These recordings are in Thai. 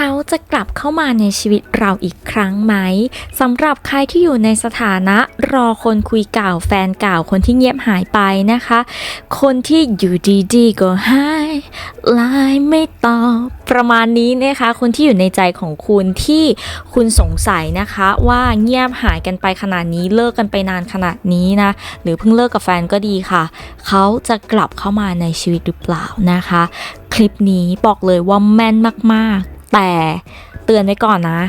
เขาจะกลับเข้ามาในชีวิตเราอีกครั้งไหมสำหรับใครที่อยู่ในสถานะรอคนคุยเก่าแฟนเก่าคนที่เงียบหายไปนะคะ คนที่อยู่ดีๆก็หายไลน์ไม่ตอบประมาณนี้นะคะ คนที่อยู่ในใจของคุณที่คุณสงสัยนะคะ ว่าเงียบหายกันไปขนาดนี้เลิกกันไปนานขนาดนี้นะ หรือเพิ่งเลิกกับแฟนก็ดีค่ะ เขาจะกลับเข้ามาในชีวิตหรือเปล่านะคะ คลิปนี้บอกเลยว่าแม่นมากๆ แต่เตือนไว้ก่อนนะ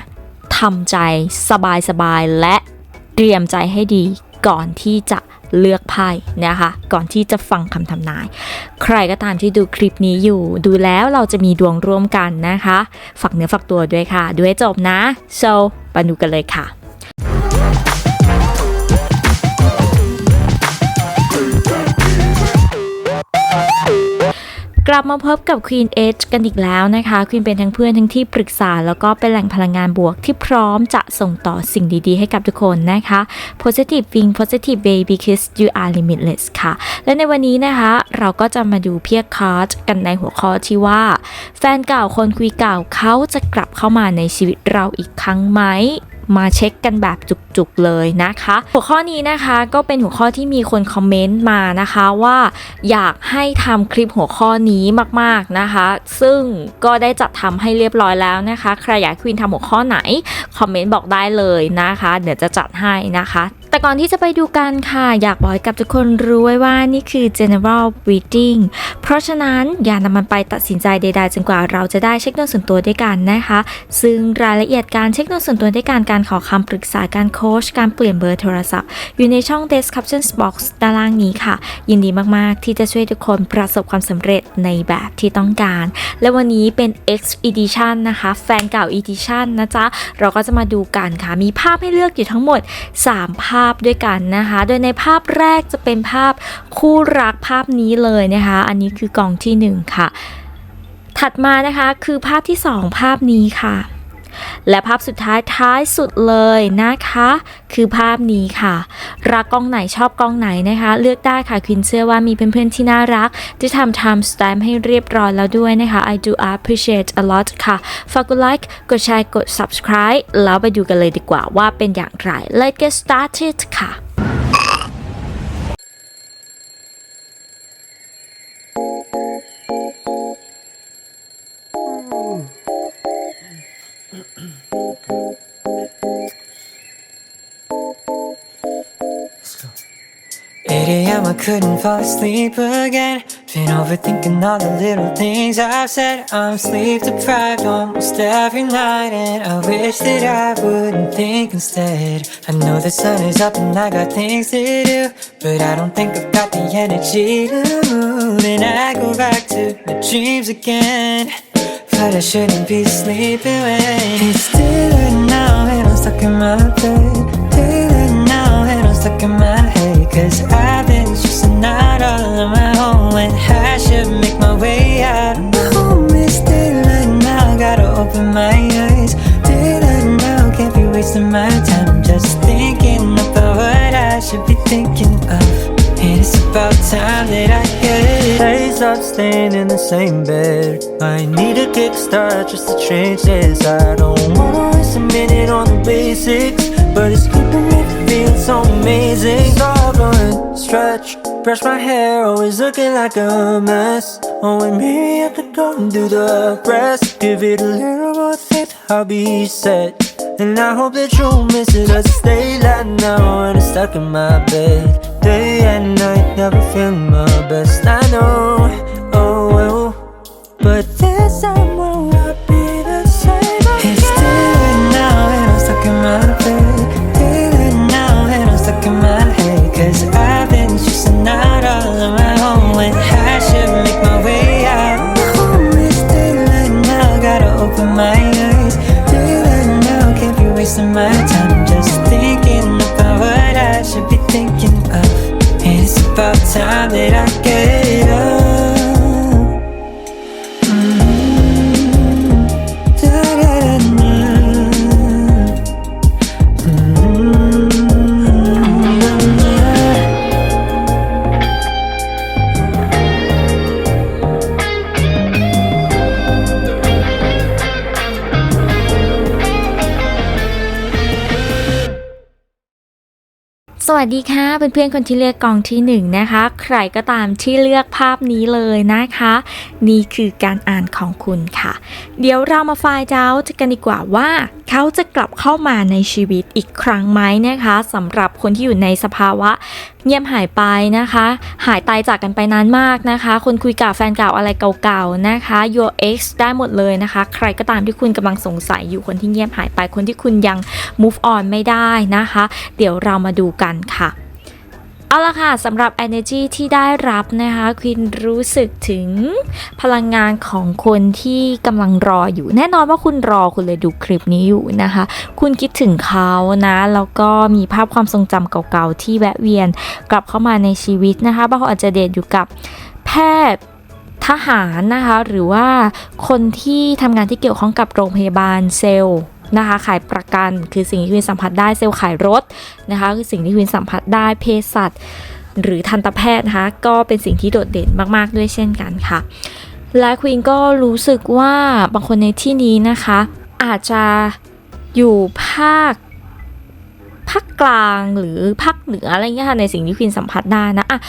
ทำใจสบายๆและเตรียมใจให้ดีก่อนที่จะเลือกไพ่นะคะ ก่อนที่จะฟังคำทำนาย ใครก็ตามที่ดูคลิปนี้อยู่ ดูแล้วเราจะมีดวงร่วมกันนะคะ ฝักเนื้อฝักตัวด้วยค่ะดูให้จบนะ so ไปดูกันเลยค่ะ กลับมาพบกับ Queen Edge กันอีกแล้วนะคะ Queen เป็นทั้งเพื่อนทั้งที่ปรึกษา แล้วก็เป็นแหล่งพลังงานบวกที่พร้อมจะส่งต่อสิ่งดีๆ ให้กับทุกคนนะคะ Positive Wing Positive Baby because you are limitless ค่ะ และในวันนี้นะคะ เราก็จะมาดูเพียกคาร์ดกันในหัวข้อที่ว่า แฟนเก่าคนคุยเก่าเขาจะกลับเข้ามาในชีวิตเราอีกครั้งไหม มาเช็คกันแบบจุกๆเลยนะคะ หัวข้อนี้นะคะก็เป็นหัวข้อที่มีคนคอมเมนต์มานะคะว่าอยากให้ทำคลิปหัวข้อนี้มากๆนะคะ ซึ่งก็ได้จัดทำให้เรียบร้อยแล้วนะคะ ใครอยากควีนทำหัวข้อไหน คอมเมนต์บอกได้เลยนะคะ เดี๋ยวจะจัดให้นะคะ แต่ก่อนที่จะไปดูกันค่ะ อยากบอกให้กับทุกคนรู้ไว้ว่านี่คือ general reading เพราะฉะนั้นอย่านำมันไปตัดสินใจใดๆจนกว่าเราจะได้เช็คดวงส่วนตัวด้วยกันนะคะ ซึ่งรายละเอียดการเช็คดวงส่วนตัวด้วยกันการขอคำปรึกษาการโค้ชการเปลี่ยนเบอร์โทรศัพท์ อยู่ในช่อง description box ด้านล่างนี้ค่ะ ยินดีมากๆ ที่จะช่วยทุกคนประสบความสำเร็จในแบบที่ต้องการ และวันนี้เป็น X edition นะคะแฟนเก่า edition นะจ๊ะเราก็จะมาดูกันค่ะมีภาพให้เลือกอยู่ทั้งหมด3ภาพด้วยกันนะคะ โดยในภาพแรกจะเป็นภาพคู่รักภาพนี้เลยนะคะ อันนี้คือกองที่ 1 ค่ะ ถัดมานะคะคือภาพที่ 2 ภาพนี้ค่ะ และภาพสุดท้ายท้ายสุดเลยนะคะ คือภาพนี้ค่ะ รักกล้องไหนชอบกล้องไหนนะคะ เลือกได้ค่ะควินเชื่อว่ามีเพื่อนๆที่น่ารัก ที่ทำ time stamp ให้เรียบร้อยแล้วด้วยนะคะ I do appreciate a lot ค่ะ ฝากกดไลค์กดแชร์กด subscribe แล้วไปดูกันเลยดีกว่าว่าเป็นอย่างไร Let's get started ค่ะ 8 I couldn't fall asleep again. Been overthinking all the little things I've said. I'm sleep deprived almost every night, and I wish that I wouldn't think instead. I know the sun is up and I got things to do, but I don't think I've got the energy to move. And I go back to my dreams again. But I shouldn't be sleeping when it's daylight now and I'm stuck in my bed. Daylight now and I'm stuck in my head. Cause I've up staying in the same bed. I need a kickstart just to change this. I don't wanna waste a minute on the basics, but it's keeping me feeling so amazing. So I'll go and stretch, brush my hair, always looking like a mess. Oh, and maybe I could go and do the rest. Give it a little more faith, I'll be set. And I hope that you'll miss it as stay light now and I'm stuck in my bed. Day and night, never feeling my best. I know, but this time will not be the same. It's daylight now and I'm stuck in my bed. Daylight now and I'm stuck in my head. Cause I've been stressing out all on my own when I should make my way out. Home is daylight now, gotta open my eyes. Daylight now, can't be wasting my time just thinking about what I should be thinking of. And it's about time that I get วัสดีค่ะเพื่อนๆคนที่เลือกกองที่หนึ่งนะคะ ใครก็ตามที่เลือกภาพนี้เลยนะคะ นี่คือการอ่านของคุณค่ะ เดี๋ยวเรามาฟล์เจ้ากันดีกว่าว่า เขาจะกลับเข้ามาในชีวิตอีกครั้งไหมนะคะสำหรับคนที่อยู่ในสภาวะเงียบหายไปนะคะ หายตายจากกันไปนานมากนะคะ คนคุยกับแฟนเก่าอะไรเก่าๆนะคะ your ex ได้หมดเลยนะคะ ใครก็ตามที่คุณกำลังสงสัยอยู่คนที่เงียบหายไปคนที่คุณยัง move on ไม่ได้นะคะ เดี๋ยวเรามาดูกันค่ะ เอาละค่ะสำหรับ energy ที่ได้รับนะคะควินรู้สึกถึงพลังงานของคนที่กำลังรออยู่ แน่นอนว่าคุณรอคุณเลยดูคลิปนี้อยู่นะคะ คุณคิดถึงเขานะแล้วก็มีภาพความทรงจำเก่าๆ ที่แวะเวียนกลับเข้ามาในชีวิตนะคะบางคนอาจจะเดทอยู่กับแพทย์ทหารนะคะ หรือว่าคนที่ทำงานที่เกี่ยวข้องกับโรงพยาบาลเซลล์ นะคะ ขายประกันคือสิ่งที่คุณสัมผัสได้เซลล์ขายรถนะคะ คือสิ่งที่คุณสัมผัสได้เภสัชหรือทันตแพทย์นะคะก็เป็นสิ่งที่โดดเด่นมาก ๆ ด้วยเช่นกันค่ะ และควีนก็รู้สึกว่าบางคนในที่นี้นะคะ อาจจะอยู่ภาคภาคกลางหรือภาคเหนืออะไรเงี้ยค่ะในสิ่งที่ควีนสัมผัสได้นะอะ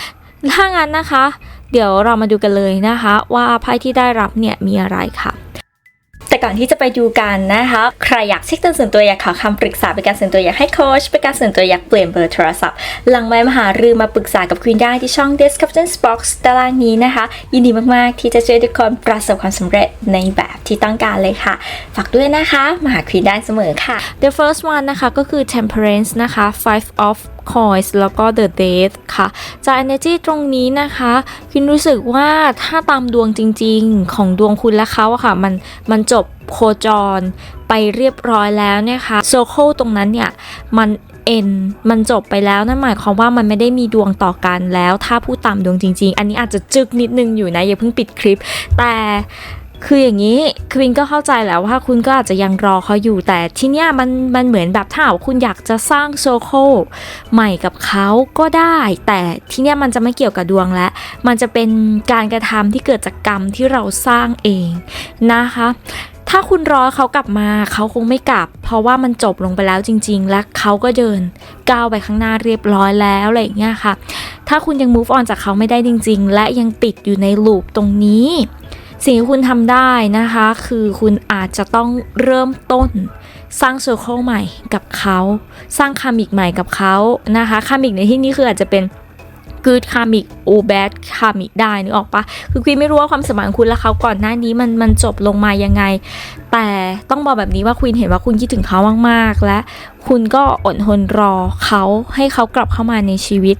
ถ้างั้นนะคะ เดี๋ยวเรามาดูกันเลยนะคะ ว่าไพ่ที่ได้รับเนี่ยมีอะไรค่ะ แต่ก่อนที่จะไปดูกันนะคะ ใครอยากเช็คตัวส่วนตัวอยากขอคำปรึกษาเป็นการส่วนตัวอยากให้โค้ชเป็นการส่วนตัวอยากเปลี่ยนเบอร์โทรศัพท์ หลังไม้มหารือมาปรึกษากับควีนได้ที่ช่อง Description Box ตารางนี้นะคะ ยินดีมาก ๆ ที่จะช่วยทุกคนประสบความสำเร็จในแบบที่ต้องการเลยค่ะ ฝากด้วยนะคะมาหาควีนได้เสมอค่ะ The first one นะคะก็คือ Temperance นะคะ Five of Coins แล้วก็ The d a t h ค่ะ จาก energy ตรงนี้นะคะควินรู้สึกว่าถ้าตามดวงจริงๆ ของดวงคุณและเขาอะค่ะ มันมันจบโคจรไปเรียบร้อยแล้วเนี่ยค่ะโซโคตรงนั้นเนี่ยมันเอ็นมันจบไปแล้วนั่นหมายความว่ามันไม่ได้มีดวงต่อกันแล้ว ถ้าพูดตามดวงจริง ๆ อันนี้อาจจะจึกนิดนึงอยู่นะอย่าเพิ่งปิดคลิป แต่ คืออย่างนี้ควินก็เข้าใจแล้วว่าคุณก็อาจจะยังรอเขาอยู่แต่ที่เนี้ยมันมันเหมือนแบบถ้าคุณอยากจะสร้างโซโคใหม่กับเขาก็ได้ แต่ที่เนี้ยมันจะไม่เกี่ยวกับดวงแล้วมันจะเป็นการกระทำที่เกิดจากกรรมที่เราสร้างเองนะคะ ถ้าคุณรอเขากลับมาเขาคงไม่กลับ เพราะว่ามันจบลงไปแล้วจริง ๆ และเขาก็เดินก้าวไปข้างหน้าเรียบร้อยแล้วอะไรอย่างเงี้ยค่ะ ถ้าคุณยัง move on จากเขาไม่ได้จริง ๆ และยังติดอยู่ในลูปตรงนี้ สิ่งที่คุณทำได้นะคะ คือคุณอาจจะต้องเริ่มต้น สร้างเซอร์เคิลใหม่กับเขา สร้างคามิกใหม่กับเขานะคะคามิกในที่นี้คืออาจจะเป็น good karmic or bad karmic ได้นึกออกปะคือคุณไม่รู้ว่าความสัมพันธ์ของคุณและเขาก่อนหน้านี้มันมันจบลงมายังไง แต่ต้องบอกแบบนี้ว่าคุณเห็นว่าคุณคิดถึงเขามากๆ และคุณก็อดทนรอเขาให้เขากลับเข้ามาในชีวิต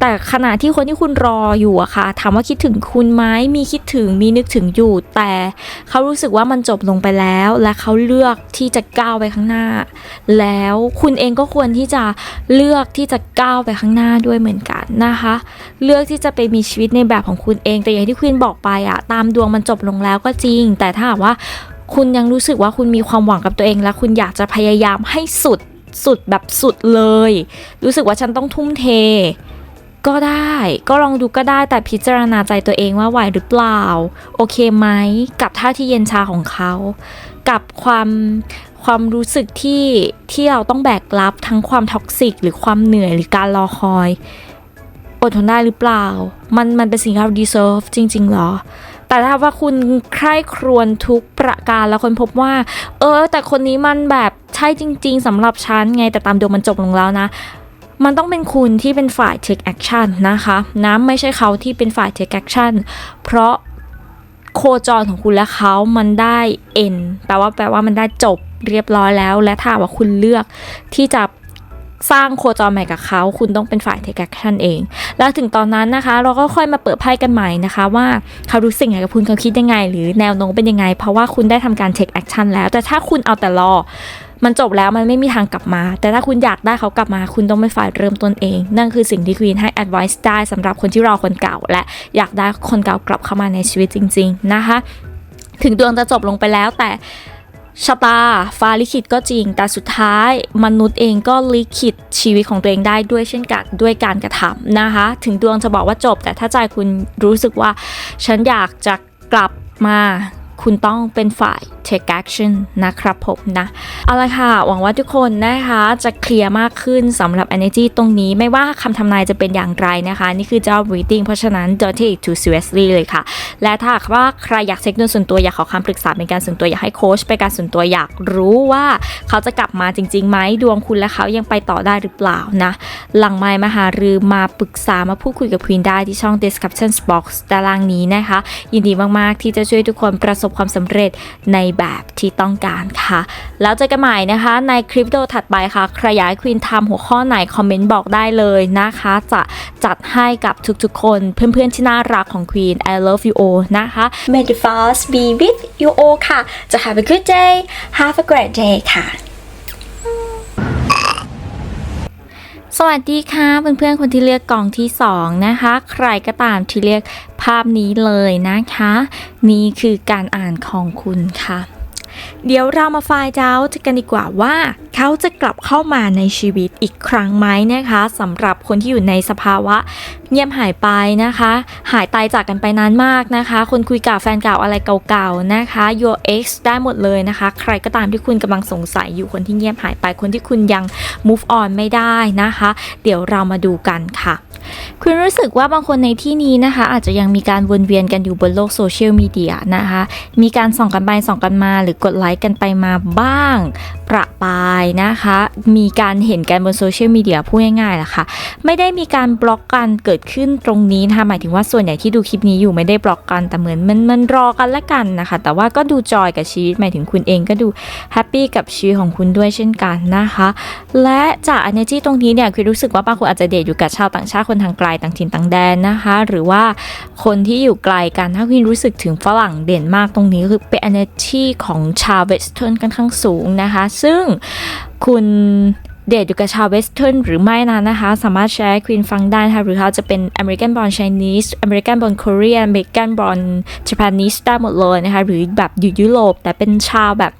แต่ขณะที่คนที่คุณรออยู่อะค่ะ ถามว่าคิดถึงคุณไหมมีคิดถึงมีนึกถึงอยู่ แต่เขารู้สึกว่ามันจบลงไปแล้ว และเขาเลือกที่จะก้าวไปข้างหน้า แล้วคุณเองก็ควรที่จะเลือกที่จะก้าวไปข้างหน้าด้วยเหมือนกันนะคะ เลือกที่จะไปมีชีวิตในแบบของคุณเอง แต่อย่างที่ควีนบอกไปอะตามดวงมันจบลงแล้วก็จริง แต่ถ้าว่าคุณยังรู้สึกว่าคุณมีความหวังกับตัวเอง และคุณอยากจะพยายามให้สุดสุดแบบสุดเลย รู้สึกว่าฉันต้องทุ่มเท ก็ได้ก็ลองดูก็ได้แต่พิจารณาใจตัวเองว่าไหวหรือเปล่า โอเคไหมกับท่าที่เย็นชาของเขา กับความความรู้สึกที่ที่เราต้องแบกรับทั้งความท็อกซิกหรือความเหนื่อยหรือการรอคอยอดทนได้หรือเปล่า มันมันเป็นสิ่งที่เรา deserve จริง ๆ หรอ แต่ถ้าว่าคุณใคร่ครวญทุกประการแล้วคนพบว่า เออ แต่คนนี้มันแบบใช่จริง ๆสำหรับฉันไงแต่ตามดวงมันจบลงแล้วนะ มันต้องเป็นคุณที่เป็นฝ่าย take action นะคะนะไม่ใช่เขาที่เป็นฝ่าย take action เพราะโคจรของคุณและเขามันได้ end แปลว่าแปลว่ามันได้จบเรียบร้อยแล้ว และถ้าว่าคุณเลือกที่จะสร้างโคจรใหม่กับเขา คุณต้องเป็นฝ่าย take action เอง แล้วถึงตอนนั้นนะคะ เราก็ค่อยมาเปิดไพ่กันใหม่นะคะ ว่าเขารู้สึกยังไงกับคุณเขาคิดยังไง หรือแนวโน้มเป็นยังไง เพราะว่าคุณได้ทำการ take action แล้ว แต่ถ้าคุณเอาแต่รอ มันจบแล้วมันไม่มีทางกลับมา แต่ถ้าคุณอยากได้เขากลับมา คุณต้องเป็นฝ่ายเริ่มต้นเอง นั่นคือสิ่งที่ควีนให้ advice ได้สำหรับคนที่รอคนเก่า และอยากได้คนเก่ากลับเข้ามาในชีวิตจริง ๆนะคะ ถึงดวงจะจบลงไปแล้วแต่ชะตาฟ้าลิขิตก็จริง แต่สุดท้ายมนุษย์เองก็ลิขิตชีวิตของตัวเองได้ด้วยเช่นกันด้วยการกระทำนะคะ ถึงดวงจะบอกว่าจบ แต่ถ้าใจคุณรู้สึกว่า ฉันอยากจะกลับมา คุณต้องเป็นฝ่าย take action นะครับผมนะ เอาละค่ะ หวังว่าทุกคนนะคะจะเคลียร์มากขึ้นสำหรับ energy ตรงนี้ไม่ว่าคำทำนายจะเป็นอย่างไรนะคะ นี่คือเจ้า reading เพราะฉะนั้น don't take it too seriously เลยค่ะ และถ้าว่าใครอยากเช็คดวงส่วนตัวอยากขอคำปรึกษาเป็นการส่วนตัวอยากให้โค้ชเป็นการส่วนตัวอยากรู้ว่าเขาจะกลับมาจริงๆไหมดวงคุณและเขายังไปต่อได้หรือเปล่านะ หลังไมมาหารือมาปรึกษามาพูดคุยกับควีนได้ที่ช่อง description box ตารางนี้นะคะ ยินดีมากๆที่จะช่วยทุกคนประสบความสำเร็จในแบบที่ต้องการค่ะ แล้วเจอกันใหม่นะคะในคลิปวิดีโอถัดไปค่ะ ใครอยากให้ควีนทำหัวข้อไหนคอมเมนต์บอกได้เลยนะคะ จะจัดให้กับทุกๆ คนเพื่อนๆที่น่ารักของควีน I love you all นะคะ May the force be with you all ค่ะ จะ have a good day have a great day ค่ะ สวัสดีค่ะเพื่อนๆคนที่เลือกกล่องที่ 2 นะคะ ใครก็ตามที่เลือกภาพนี้เลยนะคะ นี่คือการอ่านของคุณค่ะ เดี๋ยวเรามาฟล์เจ้ากันดีกว่าว่า เขาจะกลับเข้ามาในชีวิตอีกครั้งไหมนะคะสำหรับคนที่อยู่ในสภาวะ เงียบหายไปนะคะ หายตายจากกันไปนานมากนะคะ คนคุยกับแฟนเก่าอะไรเก่าๆนะคะ your ex ได้หมดเลยนะคะ ใครก็ตามที่คุณกำลังสงสัยอยู่คนที่เงียบหายไปคนที่คุณยัง move on ไม่ได้นะคะ เดี๋ยวเรามาดูกันค่ะ คุณรู้สึกว่าบางคนในที่นี้นะคะ อาจจะยังมีการวนเวียนกันอยู่บนโลกโซเชียลมีเดียนะคะ มีการส่องกันไปส่องกันมา หรือกดไลค์กันไปมาบ้าง ประปายนะคะ มีการเห็นกันบนโซเชียลมีเดียพูดง่ายๆล่ะค่ะ ไม่ได้มีการบล็อกกันเกิดขึ้นตรงนี้นะคะหมายถึงว่าส่วนใหญ่ที่ดูคลิปนี้อยู่ไม่ได้บล็อกกันแต่เหมือนมันมันรอกันละกันนะคะ แต่ว่าก็ดูจอยกับชีวิตหมายถึงคุณเองก็ดูแฮปปี้กับชีวิตของคุณด้วยเช่นกันนะคะ และจาก energy ตรงนี้เนี่ยคือรู้สึกว่าบางคนอาจจะเดทอยู่กับชาวต่างชาติคนทางไกลต่างถิ่นต่างแดนนะคะ หรือว่าคนที่อยู่ไกลกันถ้าคุณรู้สึกถึงฝรั่งเด่นมากตรงนี้คือเป็น energy ของชาวเวสเทิร์นค่อนข้างสูงนะคะซึ่งคุณเดทอยู่กับชาวเวสเทิร์นหรือไม่นั้นนะคะ สามารถแชร์ควีนฟังได้นะคะหรือเขาจะเป็น American born Chinese American born Korean American born Japanese ได้หมดเลยนะคะ หรือแบบอยู่ยุโรปแต่เป็นชาวแบบ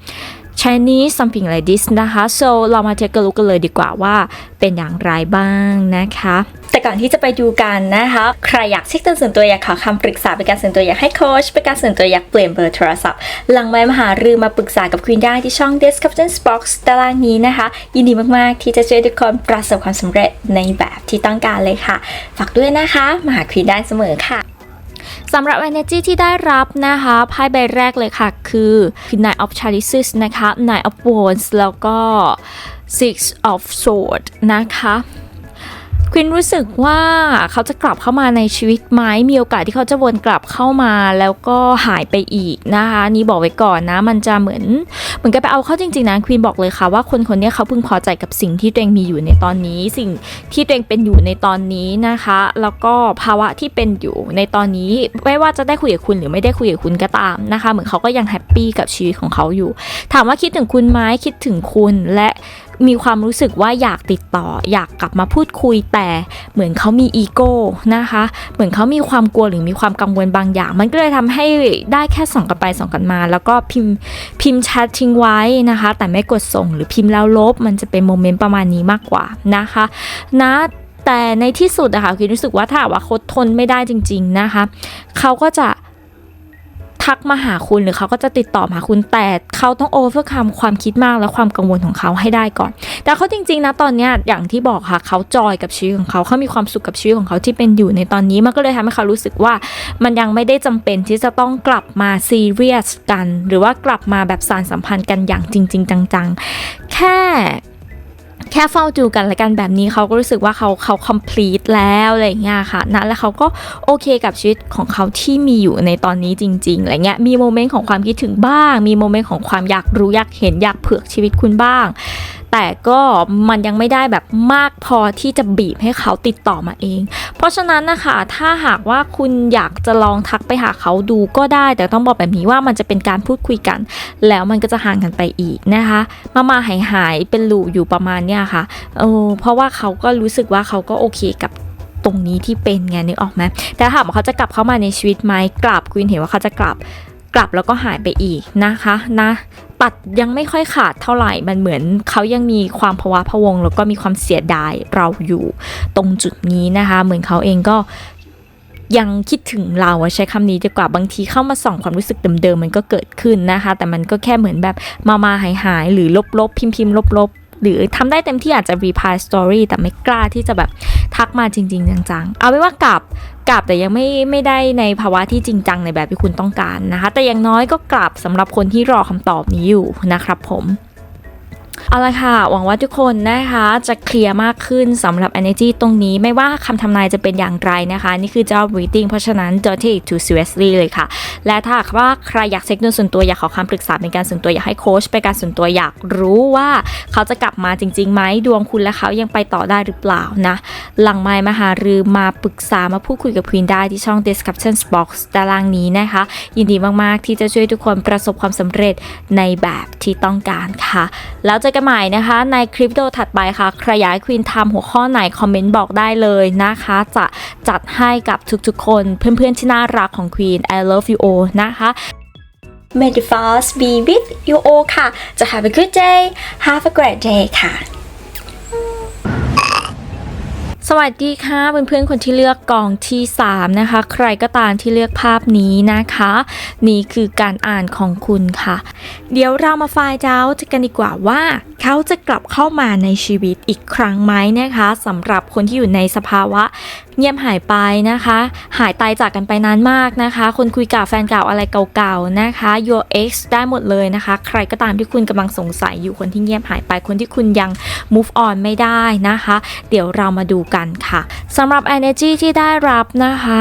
Chinese something like this นะคะ so เรามาเทคกันรู้กันเลยดีกว่าว่าเป็นอย่างไรบ้างนะคะ แต่ก่อนที่จะไปดูกันนะคะ ใครอยากเช็คตัวส่วนตัวอยากขอคำปรึกษาเป็นการส่วนตัวอยากให้โค้ชเป็นการส่วนตัวอยากเปลี่ยนเบอร์โทรศัพท์ หลังไม้มหารือมาปรึกษากับควีนได้ที่ช่อง Description Box ตารางนี้นะคะ ยินดีมากๆ ที่จะช่วยทุกคนประสบความสำเร็จในแบบที่ต้องการเลยค่ะ ฝากด้วยนะคะมาหาควีนได้เสมอค่ะำหรับ energy ที่ได้รับนะคะไพ่ใบแรกเลยค่ะคือคือ nine of chalices นะคะ nine of wands แล้วก็ six of swords นะคะ ควินรู้สึกว่าเขาจะกลับเข้ามาในชีวิตไหมมีโอกาสที่เขาจะวนกลับเข้ามาแล้วก็หายไปอีกนะคะนี่บอกไว้ก่อนนะ มันจะเหมือนเหมือนกับไปเอาเข้าจริงๆนะควีนบอกเลยค่ะว่าคนคนนี้เขาพึงพอใจกับสิ่งที่ตัวเองมีอยู่ในตอนนี้ สิ่งที่ตัวเองเป็นอยู่ในตอนนี้นะคะ แล้วก็ภาวะที่เป็นอยู่ในตอนนี้ไม่ว่าจะได้คุยกับคุณหรือไม่ได้คุยกับคุณก็ตามนะคะ เหมือนเขาก็ยังแฮปปี้กับชีวิตของเขาอยู่ ถามว่าคิดถึงคุณไหมคิดถึงคุณและ มีความรู้สึกว่าอยากติดต่อ อยากกลับมาพูดคุยแต่เหมือนเขามีอีโก้นะคะ เหมือนเขามีความกลัวหรือมีความกังวลบางอย่าง มันก็เลยทำให้ได้แค่ส่องกันไปส่องกันมา แล้วก็พิมพ์พิมพ์แชททิ้งไว้นะคะ แต่ไม่กดส่งหรือพิมพ์แล้วลบ มันจะเป็นโมเมนต์ประมาณนี้มากกว่านะคะนะแต่ในที่สุดอะค่ะคือรู้สึกว่าถ้าว่าเขาทนไม่ได้จริง ๆนะคะ เขาก็จะ ทักมาหาคุณหรือเขาก็จะติดต่อมาหาคุณแต่เขาต้องโอเวอร์คัมความคิดมากและความกังวลของเขาให้ได้ก่อน แต่เขาจริงๆนะตอนเนี้ยอย่างที่บอกค่ะเขาจอยกับชีวิตของเขาเขามีความสุขกับชีวิตของเขาที่เป็นอยู่ในตอนนี้มันก็เลยทำให้เขารู้สึกว่า มันยังไม่ได้จำเป็นที่จะต้องกลับมาซีเรียสกัน หรือว่ากลับมาแบบสารสัมพันธ์กันอย่างจริง ๆ จังๆ แค่ ค่เฝ้าดูกันและกันแบบนี้เขาก็รู้สึกว่าเขาเขา complete แล้วอะไรอย่างเงี้ยค่ะนะแล้วเขาก็โอเคกับชีวิตของเขาที่มีอยู่ในตอนนี้จริงๆอะไรเงี้ยมีโมเมนต์ของความคิดถึงบ้าง มีโมเมนต์ของความอยากรู้อยากเห็นอยากเผือกชีวิตคุณบ้าง แต่ก็มันยังไม่ได้แบบมากพอที่จะบีบให้เขาติดต่อมาเอง เพราะฉะนั้นนะคะถ้าหากว่าคุณอยากจะลองทักไปหาเขาดูก็ได้ แต่ต้องบอกแบบนี้ว่ามันจะเป็นการพูดคุยกัน แล้วมันก็จะห่างกันไปอีกนะคะ มามาหายหายเป็นหลูอยู่ประมาณเนี้ยคะเออเพราะว่าเขาก็รู้สึกว่าเขาก็โอเคกับตรงนี้ที่เป็นไงนึกออกไหมแต่ถามว่าเขาจะกลับเข้ามาในชีวิตไหมกลับควินเห็นว่าเขาจะกลับกลับแล้วก็หายไปอีกนะคะนะปัดยังไม่ค่อยขาดเท่าไหร่ มันเหมือนเขายังมีความภาวะพวง แล้วก็มีความเสียดายเราอยู่ตรงจุดนี้นะคะ เหมือนเขาเองก็ยังคิดถึงเราใช้คำนี้ดีกว่าบางทีเข้ามาส่องความรู้สึกเดิมๆมันก็เกิดขึ้นนะคะ แต่มันก็แค่เหมือนแบบมามาหายหายๆหรือลบๆ พิมพ์ๆลบๆ หรือทำได้เต็มที่อาจจะ reply story แต่ไม่กล้าที่จะแบบทักมาจริง ๆ จังๆ เอาไว้ว่ากลับกลับแต่ยังไม่ไม่ได้ในภาวะที่จริงจังในแบบที่คุณต้องการนะคะ แต่อย่างน้อยก็กลับสำหรับคนที่รอคำตอบนี้อยู่นะครับผม เอาละค่ะ หวังว่าทุกคนนะคะจะเคลียร์มากขึ้นสำหรับ energy ตรงนี้ไม่ว่าคำทำนายจะเป็นอย่างไรนะคะ นี่คือ job reading เพราะฉะนั้น don't take it too seriously เลยค่ะ และถ้าหากว่าใครอยากเช็คดวงส่วนตัวอยากขอคำปรึกษาเป็นการส่วนตัวอยากให้โค้ชเป็นการส่วนตัวอยากรู้ว่าเขาจะกลับมาจริงๆไหมดวงคุณและเขายังไปต่อได้หรือเปล่านะ หลังไมค์มาหารือมาปรึกษามาพูดคุยกับควีนได้ที่ช่อง description box ตารางนี้นะคะ ยินดีมากๆที่จะช่วยทุกคนประสบความสำเร็จในแบบที่ต้องการค่ะ แล้วเจอกันใหม่นะคะ ในคลิปวิดีโอถัดไปค่ะ ใครอยากให้ควีนทำหัวข้อไหนคอมเมนต์บอกได้เลยนะคะ จะจัดให้กับทุกๆคน เพื่อนๆที่น่ารักของควีน I love you all นะคะ May the force be with you all ค่ะ จะ have a good day have a great day ค่ะ สวัสดีค่ะเพื่อนๆคนที่เลือกกองที่ 3 นะคะ ใครก็ตามที่เลือกภาพนี้นะคะ นี่คือการอ่านของคุณค่ะ เดี๋ยวเรามาฟายเจ้ากันดีกว่าว่า เขาจะกลับเข้ามาในชีวิตอีกครั้งไหมนะคะสำหรับคนที่อยู่ในสภาวะ เงียบหายไปนะคะ หายตายจากกันไปนานมากนะคะ คนคุยกับแฟนเก่าอะไรเก่าๆนะคะ your ex ได้หมดเลยนะคะ ใครก็ตามที่คุณกำลังสงสัยอยู่คนที่เงียบหายไปคนที่คุณยัง move on ไม่ได้นะคะ เดี๋ยวเรามาดูกันค่ะสำหรับ energy ที่ได้รับนะคะ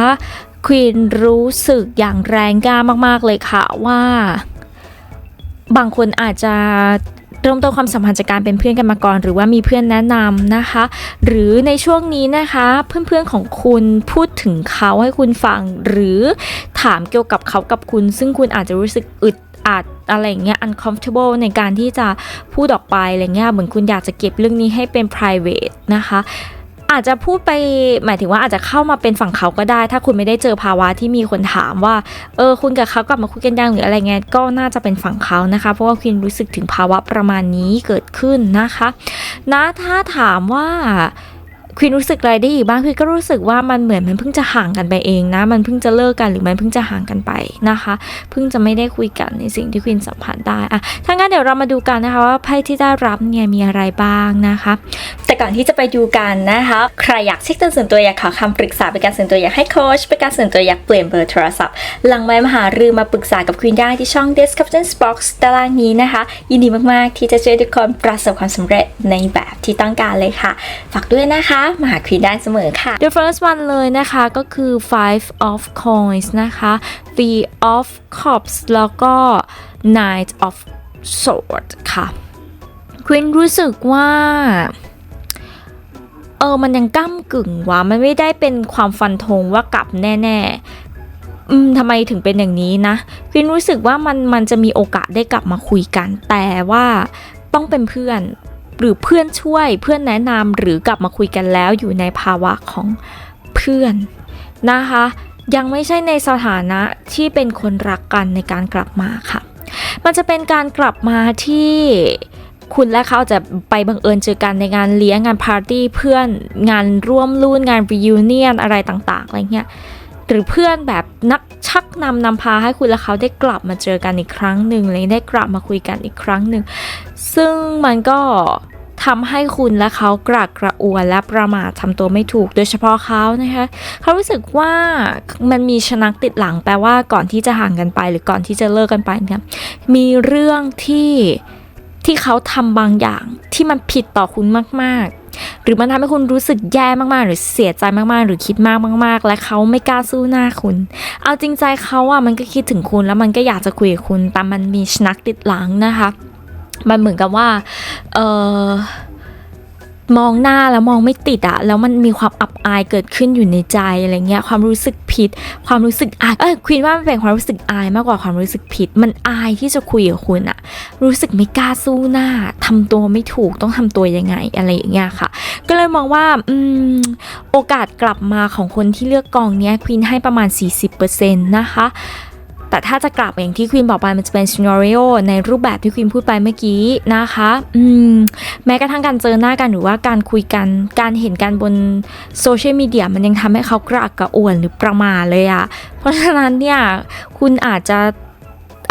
ควีนรู้สึกอย่างแรงกล้ามากๆเลยค่ะว่า บางคนอาจจะ เริ่มต้นความสัมพันธ์จากการเป็นเพื่อนกันมาก่อน หรือว่ามีเพื่อนแนะนำนะคะ หรือในช่วงนี้นะคะ เพื่อนๆของคุณพูดถึงเขาให้คุณฟัง หรือถามเกี่ยวกับเขากับคุณ ซึ่งคุณอาจจะรู้สึกอึดอัดอะไรเงี้ย uncomfortable ในการที่จะพูดออกไปอะไรเงี้ยเหมือนคุณอยากจะเก็บเรื่องนี้ให้เป็น private นะคะ อาจจะพูดไปหมายถึงว่าอาจจะเข้ามาเป็นฝั่งเขาก็ได้ ถ้าคุณไม่ได้เจอภาวะที่มีคนถามว่าเออคุณกับเขากลับมาคุยกันยังหรืออะไรเงี้ยก็น่าจะเป็นฝั่งเขานะคะ เพราะว่าคุณรู้สึกถึงภาวะประมาณนี้เกิดขึ้นนะคะ นะถ้าถามว่า ควีนรู้สึกอะไรได้อีกบ้างควีนก็รู้สึกว่ามันเหมือนมันเพิ่งจะห่างกันไปเองนะ มันเพิ่งจะเลิกกันหรือมันเพิ่งจะห่างกันไปนะคะ เพิ่งจะไม่ได้คุยกันในสิ่งที่ควีนสัมผัสได้อะถ้างั้นเดี๋ยวเรามาดูกันนะคะว่าไพ่ที่ได้รับเนี่ยมีอะไรบ้างนะคะ แต่ก่อนที่จะไปดูกันนะคะ ใครอยากเช็คตัวส่วนตัวอยากขอคำปรึกษาเป็นการส่วนตัวอยากให้โค้ชเป็นการส่วนตัวอยากเปลี่ยนเบอร์โทรศัพท์หลังไมค์มาหารือมาปรึกษากับควีนได้ที่ช่อง description box ตารางนี้นะคะ ยินดีมากๆ ที่จะช่วยทุกคนประสบความสำเร็จในแบบที่ต้องการเลยค่ะ ฝากด้วยนะคะมาหาควีนได้เสมอค่ะ The first one เลยนะคะก็คือ five of coins นะคะ three of cups แล้วก็ knight of swords ค่ะ ควินรู้สึกว่าเออ มันยังก้ากึ่งว่ะมันไม่ได้เป็นความฟันธงว่ากลับแน่ๆ อืมทำไมถึงเป็นอย่างนี้นะควินรู้สึกว่ามันมันจะมีโอกาสได้กลับมาคุยกัน แต่ว่าต้องเป็นเพื่อน หรือเพื่อนช่วยเพื่อนแนะนำหรือกลับมาคุยกันแล้วอยู่ในภาวะของเพื่อนนะคะ ยังไม่ใช่ในสถานะที่เป็นคนรักกันในการกลับมาค่ะ มันจะเป็นการกลับมาที่คุณและเขาจะไปบังเอิญเจอกันในงานเลี้ยงงานปาร์ตี้เพื่อนงานร่วมรุ่นงาน reunion อะไรต่างๆอะไรเงี้ย หรือเพื่อนแบบนักชักนำนำพาให้คุณและเขาได้กลับมาเจอกันอีกครั้งหนึ่งเลยได้กลับมาคุยกันอีกครั้งหนึ่ง ซึ่งมันก็ทำให้คุณและเขากระกระอวนและประมาททำตัวไม่ถูก โดยเฉพาะเขานะคะเขารู้สึกว่ามันมีชนักติดหลังแปลว่าก่อนที่จะห่างกันไป หรือก่อนที่จะเลิกกันไปเนี่ยมีเรื่องที่ที่เขาทำบางอย่างที่มันผิดต่อคุณมาก ๆ หรือมันทำให้คุณรู้สึกแย่มากๆ หรือเสียใจมากๆ หรือคิดมากมากๆ และเขาไม่กล้าสู้หน้าคุณ เอาจริงใจเขาอะมันก็คิดถึงคุณแล้วมันก็อยากจะคุยกับคุณ แต่มันมีชนักติดหลังนะคะ มันเหมือนกับว่า เออ มองหน้าแล้วมองไม่ติดอะแล้วมันมีความอับอายเกิดขึ้นอยู่ในใจอะไรเงี้ยความรู้สึกผิด ความรู้สึกอายเอ้ยควีนว่ามันเป็นความรู้สึกอายมากกว่าความรู้สึกผิด มันอายที่จะคุยกับคุณอะรู้สึกไม่กล้าสู้หน้าทำตัวไม่ถูกต้องทำตัวยังไงอะไรอย่างเงี้ยค่ะ ก็เลยมองว่าอืมโอกาสกลับมาของคนที่เลือกกองเนี้ยควีนให้ประมาณ 40%นะคะ แต่ถ้าจะกลับอย่างที่ควีนบอกไปมันจะเป็นซีนารีโอในรูปแบบที่ควีนพูดไปเมื่อกี้นะคะอืมแม้กระทั่งการเจอหน้ากันหรือว่าการคุยกัน การเห็นกันบนโซเชียลมีเดียมันยังทำให้เขากระอักกระอ่วนหรือประมาเลยอะเพราะฉะนั้นเนี่ยคุณอาจจะ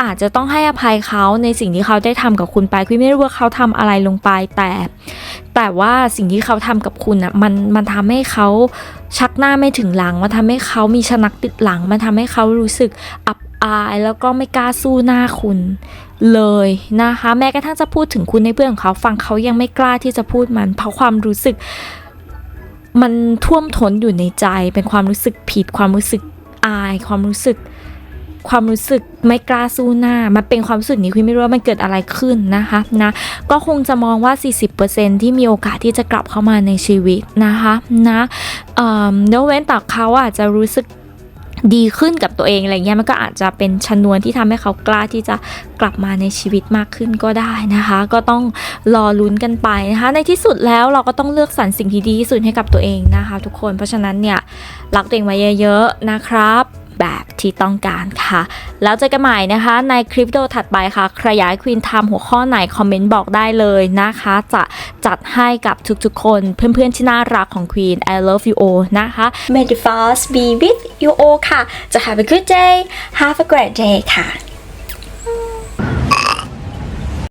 อาจจะต้องให้อภัยเขาในสิ่งที่เขาได้ทำกับคุณไปควีนไม่รู้ว่าเขาทำอะไรลงไปแต่ แต่ว่าสิ่งที่เขาทำกับคุณอะมันมันทำให้เขาชักหน้าไม่ถึงหลังมันทำให้เขามีชะนักติดหลัง มันทำให้เขารู้สึกอับ อายแล้วก็ไม่กล้าสู้หน้าคุณ เลยนะคะ แม้กระทั่งจะพูดถึงคุณในเพื่อนของเขาฟังเขายังไม่กล้าที่จะพูดมัน เพราะความรู้สึก มันท่วมท้นอยู่ในใจ เป็นความรู้สึกผิด ความรู้สึกอาย ความรู้สึก ความรู้สึกไม่กล้าสู้หน้า มันเป็นความรู้สึกนี้คุณไม่รู้ว่ามันเกิดอะไรขึ้นนะคะนะก็คงจะมองว่า 40%ที่มีโอกาสที่จะกลับเข้ามาในชีวิตนะคะนะเอ่อยกเว้นแต่เขาอาจจะรู้สึก ดีขึ้นกับตัวเองอะไรเงี้ยมันก็อาจจะเป็นชนวนที่ทำให้เขากล้าที่จะกลับมาในชีวิตมากขึ้นก็ได้นะคะ ก็ต้องรอลุ้นกันไปนะคะในที่สุดแล้วเราก็ต้องเลือกสรรสิ่งที่ดีที่สุดให้กับตัวเองนะคะ ทุกคนเพราะฉะนั้นเนี่ยรักตัวเองไว้เยอะๆนะครับ แบบที่ต้องการค่ะ แล้วเจอกันใหม่นะคะ ในคลิปวิดีโอถัดไปค่ะ ใครอยากให้ควีนทำหัวข้อไหน คอมเมนต์บอกได้เลยนะคะ จะจัดให้กับทุกๆ คนเพื่อนๆที่น่ารักของควีน I love you all นะคะ May the force be with you all ค่ะ จะ have a good day have a great day ค่ะ